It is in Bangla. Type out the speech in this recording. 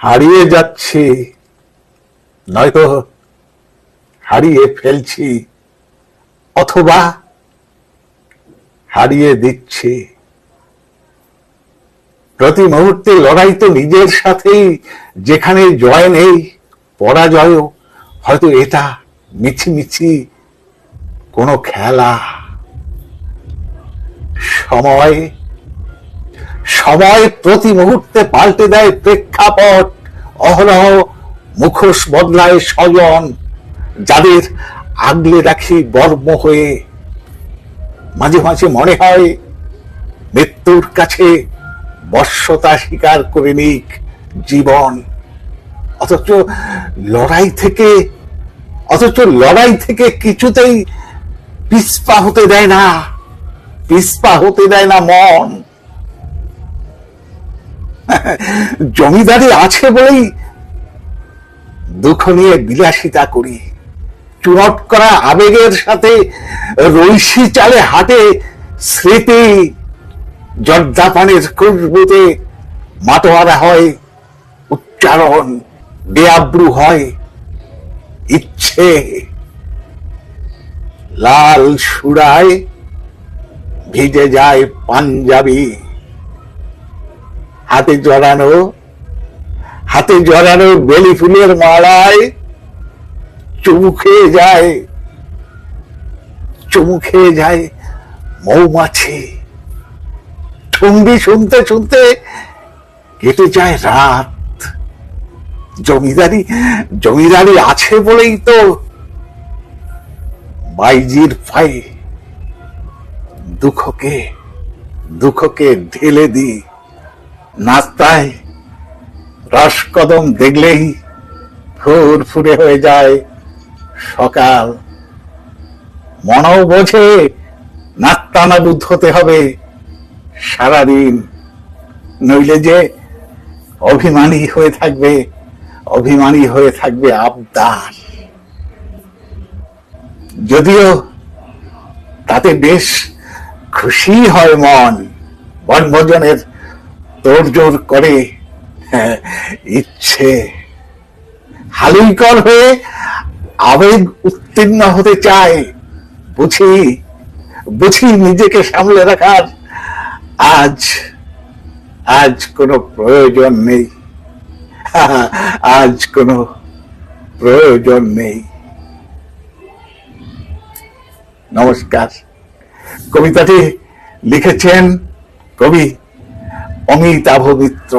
হারিয়ে যাচ্ছি, নয়তো হারিয়ে ফেলছি, অথবা হারিয়ে দিচ্ছি। প্রতি মুহূর্তে লড়াই তো নিজের সাথেই, যেখানে জয় নেই, পরাজয়ও। হয়তো এটা মিছিমিছি কোনো খেলা, সময় সময় প্রতি মুহূর্তে পাল্টে দেয় প্রেক্ষাপট। অহরহ মুখোশ বদলায় স্বজন, যাদের আগলে রাখি বর্ম হয়ে। মাঝে মাঝে মনে হয়, মৃত্যুর কাছে বর্ষতা স্বীকার করে নিক জীবন। অথচ লড়াই থেকে, অথচ লড়াই থেকে কিছুতেই পিসপা হতে দেয় না, পিসপা হতে দেয় না মন। জমিদারি আছে বলেই দুঃখ নিয়ে বিলাসিতা করি। চুনট করা আবেগের সাথে রৈশি চালে হাটে স্মৃতি জর্দাপানের খুশবুতে মাটোয়ারা হয়, উচ্চারণ বেআব্রু হয়, ইচ্ছে লাল সুরায় ভিজে যায় পাঞ্জাবি। হাতে জড়ানো হাতে জড়ানো বেলি ফুলের মালায় চুমু খেয়ে যায় চুমু খেয়ে যায় মৌমাছি। ঠুঙ্গি শুনতে শুনতে কেটে যায় রাত। জমিদারি জমিদারি আছে বলেই তো বাইজির ফাই দুঃখকে দুঃখকে ঢেলে দিই। নাস্তায় রস কদম দেখলেই ফুর ফুরে হয়ে যায় সকাল। মনও বোঝে নাত্তানাবুদ হতে হবে সারাদিন, নইলে যে অভিমানী হয়ে থাকবে, অভিমানী হয়ে থাকবে আবদার। যদিও তাতে বেশ খুশি হয় মন, বনভোজনের তোড়জোড় করে হ্যাঁ, ইচ্ছে। হালুইকর হয়ে আবেগ উত্তীর্ণ হতে চায় বুঝি বুঝি নিজেকে সামলে রাখার আজ আজ কোনো প্রয়োজন নেই। আজ কোনো প্রয়োজন নেই। নমস্কার। কবিতাটি লিখেছেন কবি অমিতাভ মিত্র